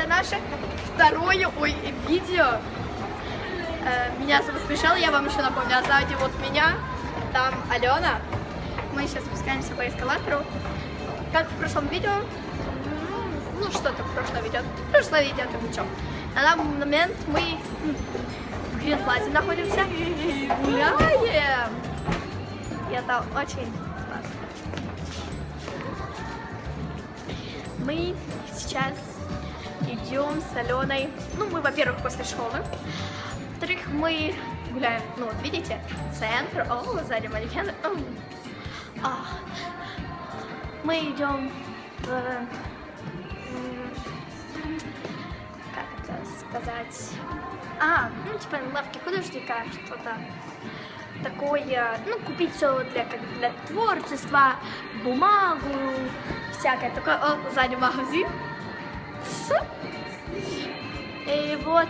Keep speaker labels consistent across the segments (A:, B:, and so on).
A: это наше второе ой, видео. Э, Меня зовут Мишель, я вам еще напомню, а сзади вот меня, там Алена. Мы сейчас спускаемся по эскалатору. Как в прошлом видео, ну что-то прошлое видео, прошлое видео, там ничего. На данный момент мы м, в Гринплазе находимся и гуляем. И это очень классно. Мы сейчас идем с Аленой. Ну, мы, во-первых, после школы. Во-вторых, мы гуляем, ну, вот видите, центр. О, сзади манекен. М. А. Мы идем в... м, Как это сказать? А, ну, типа, лавки художника, что-то такое, ну, купить все для, как для творчества, бумагу, всякое такое. О, сзади магазин. С. И вот.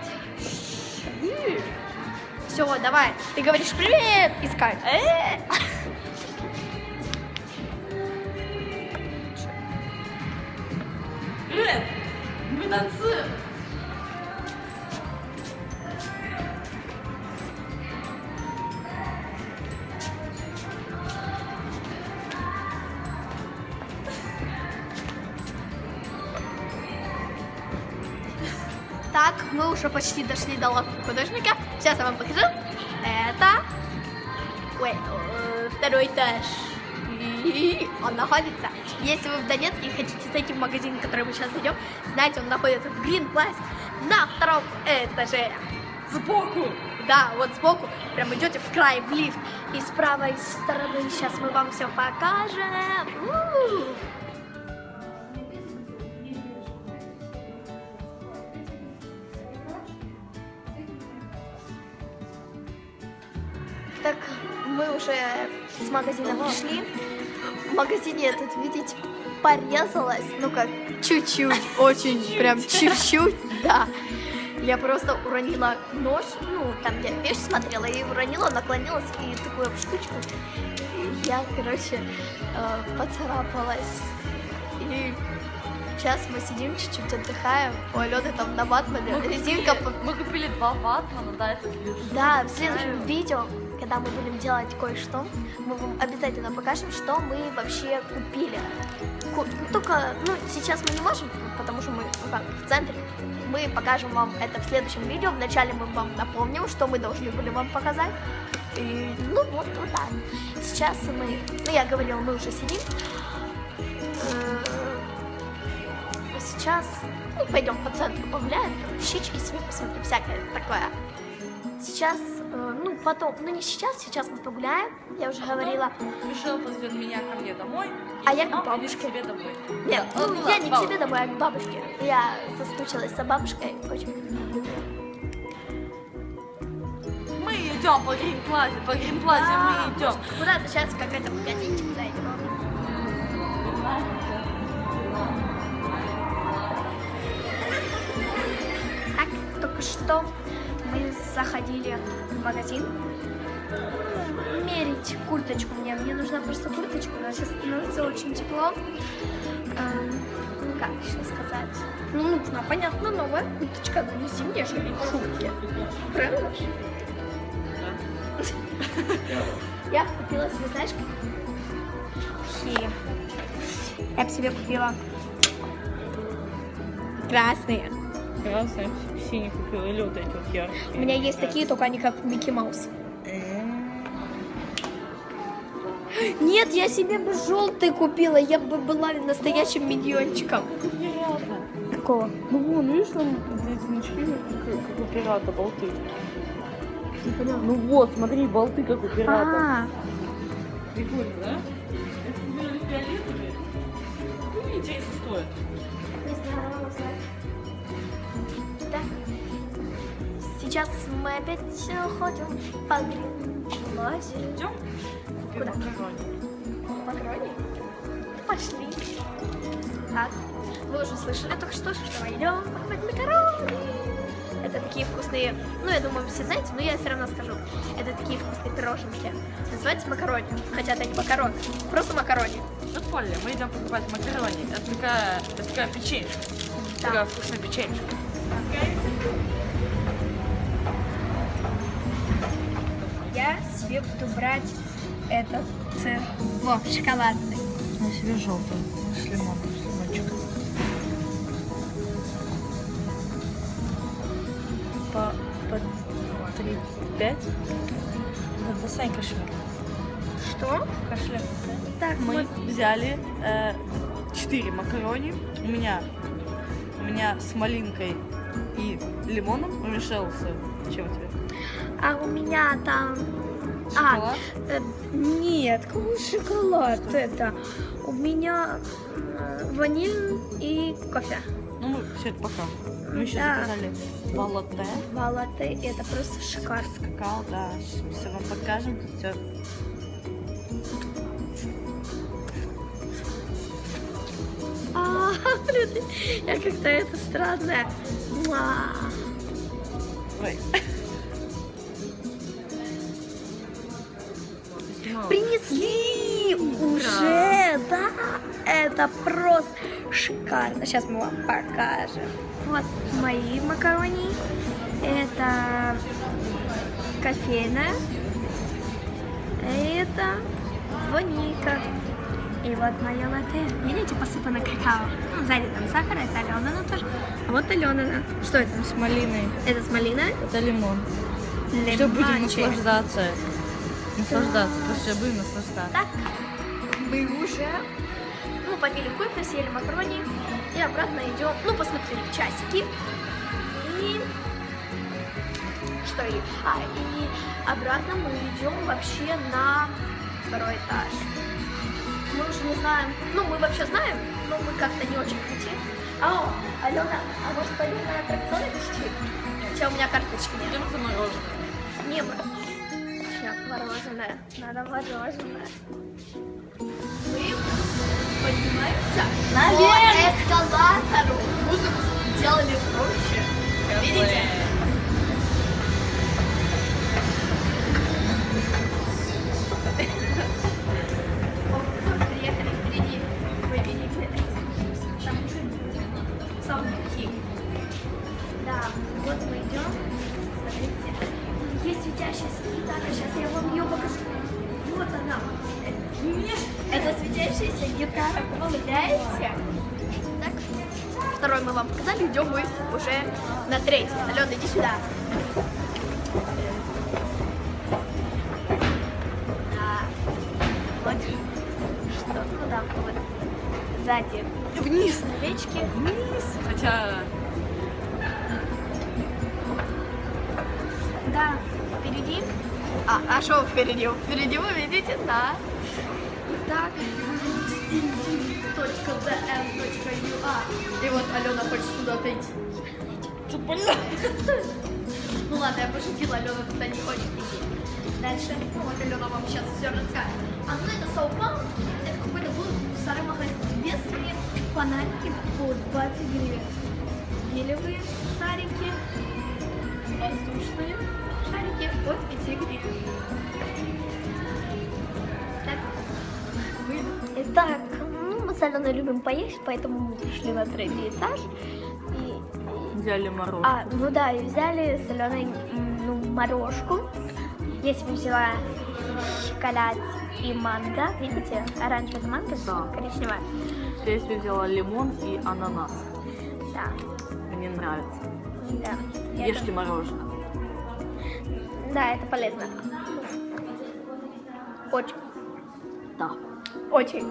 A: Все, давай. Ты говоришь привет, искать. Э.
B: Привет! Мы танцуем!
A: Так, мы уже почти дошли до лавки художника. Сейчас я вам покажу. Это ой, э, второй этаж. И Он находится. Если вы в Донецке и хотите зайти в магазин, в который мы сейчас зайдем, знаете, он находится в Green Place на втором этаже.
B: Сбоку!
A: Да, вот сбоку, прям идете в край, в лифт. И с правой стороны сейчас мы вам все покажем. У-у-у. Так, мы уже с магазина пришли. В магазине я тут, видите, порезалась. Ну как, чуть-чуть, очень, прям чуть-чуть, да. Я просто уронила нож, ну, там я вещь смотрела, и уронила, наклонилась, и такую штучку. И я, короче, э, поцарапалась. И сейчас мы сидим, чуть-чуть отдыхаем. У Алены там на ватмане резинка по-
B: Мы купили два ватмана, да, это лишь.
A: да, в следующем видео, когда мы будем делать кое-что, мы вам обязательно покажем, что мы вообще купили. Ку- Только, ну, сейчас мы не можем, потому что мы ну, как, в центре. Мы покажем вам это в следующем видео. Вначале мы вам напомним, что мы должны были вам показать. И, ну, вот, вот так. Сейчас мы, ну, я говорила, мы уже сидим. Э, Сейчас, ну, пойдем по центру погуляем, там щички себе посмотрим, всякое такое. Сейчас, э, ну потом, ну не сейчас, сейчас мы погуляем, я уже говорила.
B: Мишел повезет меня ко мне домой.
A: А я к бабушке.
B: к себе домой.
A: Нет,
B: Да,
A: ну, я не к себе домой, а к бабушке. Я соскучилась за бабушкой очень.
B: Мы идем по геймплазе, по геймплазе мы идем.
A: Куда-то сейчас какой-то магазинчик зайдем. Так, только что мы заходили в магазин мерить курточку мне. Мне нужна просто курточка, у нас сейчас становится очень тепло. Эм, ну как еще сказать? Ну, нужна, понятно, новая курточка, но не зимняя же или шубки. Правильно? Я купила себе, знаешь, какие? Я бы себе купила красные.
B: Красный, синий купил, или вот эти вот
A: У
B: яркие.
A: меня есть такие, только они как Микки Маус. Нет, я себе бы желтый купила, я бы была настоящим миньончиком. Какого?
B: Ну вон, видишь, там эти значки, как, как у пирата, болты. Ну вот, смотри, болты, как у пирата.
A: А,
B: Прикольно, да? Это купили фиолетовые. Ну, интересно стоит.
A: Сейчас мы опять ходим по Гринлазе.
B: Идем?
A: Куда?
B: Макарони.
A: Макарони? Пошли. Так, вы уже слышали только что, что мы идем покупать макарони. Это такие вкусные, ну, я думаю, все знаете, но я все равно скажу. Это такие вкусные пироженки. Называется макарони. Хотя это не макароны, просто макарони.
B: Ну, поняли, мы идем покупать макарони. Это такая, это такая печенье. Такая вкусная печенье.
A: Я буду брать этот э, во, шоколадный.
B: Я себе желтую с лимоном, с лимончиком. По, по 3-5. Да, достань кошелек.
A: Что?
B: Кошелек.
A: Так,
B: Мы
A: вот.
B: взяли э, 4 макарони. У меня, у меня с малинкой и лимоном. У чем у тебя?
A: А у меня там... А, э, нет, какой шоколад это? У меня э, ваниль и кофе.
B: Ну, мы все это пока. Мы еще
A: Да.
B: заказали баллотте.
A: Балаты, это просто шикарно.
B: Какао, да. Сейчас мы все вам покажем. Тут все
A: А, блин, я как-то это странное. Муа.
B: Ой.
A: Принесли уже, да, это просто шикарно. Сейчас мы вам покажем. Вот мои макарони. Это кофейная. Это ванилька. И вот мое латте. Видите, посыпано какао. Ну, сзади там сахар, это Алена тоже. А вот Алена. Что это?
B: С малиной.
A: Это с малиной?
B: Это лимон. Все будем
A: Лимончик.
B: наслаждаться. Наслаждаться. Просто будем наслаждаться.
A: Так, мы уже ну, попили кофе, съели макарони и обратно идем, ну, посмотрели часики. И что и... А, и обратно мы идем вообще на второй этаж. Мы уже не знаем, ну, мы вообще знаем, но мы как-то не очень хотим. А, Алена, а может пойдем на аттракционы пешки? Хотя у меня карточки нет.
B: Идем за мороженым.
A: Не, мы... Мороженое. Надо мороженое. Мы поднимаемся
B: Наверх!
A: по эскалатору. Музыку сделали громче. Видите? Второй мы вам показали. Идем мы уже на третий. Алена, иди сюда. Да. Вот. Что туда вот. Сзади.
B: Вниз.
A: Овечки.
B: Вниз. Хотя...
A: Да, впереди. А, а что впереди? Впереди вы видите, да. Итак, ЮА. И вот Алена хочет туда зайти. Ну ладно, я пошутила, Алена туда не хочет идти. Дальше, ну вот Алена вам сейчас все расскажет. А ну это Саупал, это какой-то был старый магазин. Свет, фонарики по 20 гривен. Гелевые шарики, воздушные шарики от 5 гривен. Так. Итак, с Аленой любим поесть, поэтому мы пришли на третий этаж. И,
B: Взяли мороженое.
A: а, ну да, и взяли с Аленой ну, морожку. Я себе взяла шоколад и манго. Видите, оранжевая манго,
B: Да.
A: коричневая.
B: Я себе взяла лимон и ананас.
A: Да,
B: Мне нравится.
A: да.
B: Ешьте
A: это-
B: мороженое.
A: Да, это полезно. Очень.
B: Да.
A: Очень.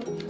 B: Thank
A: you.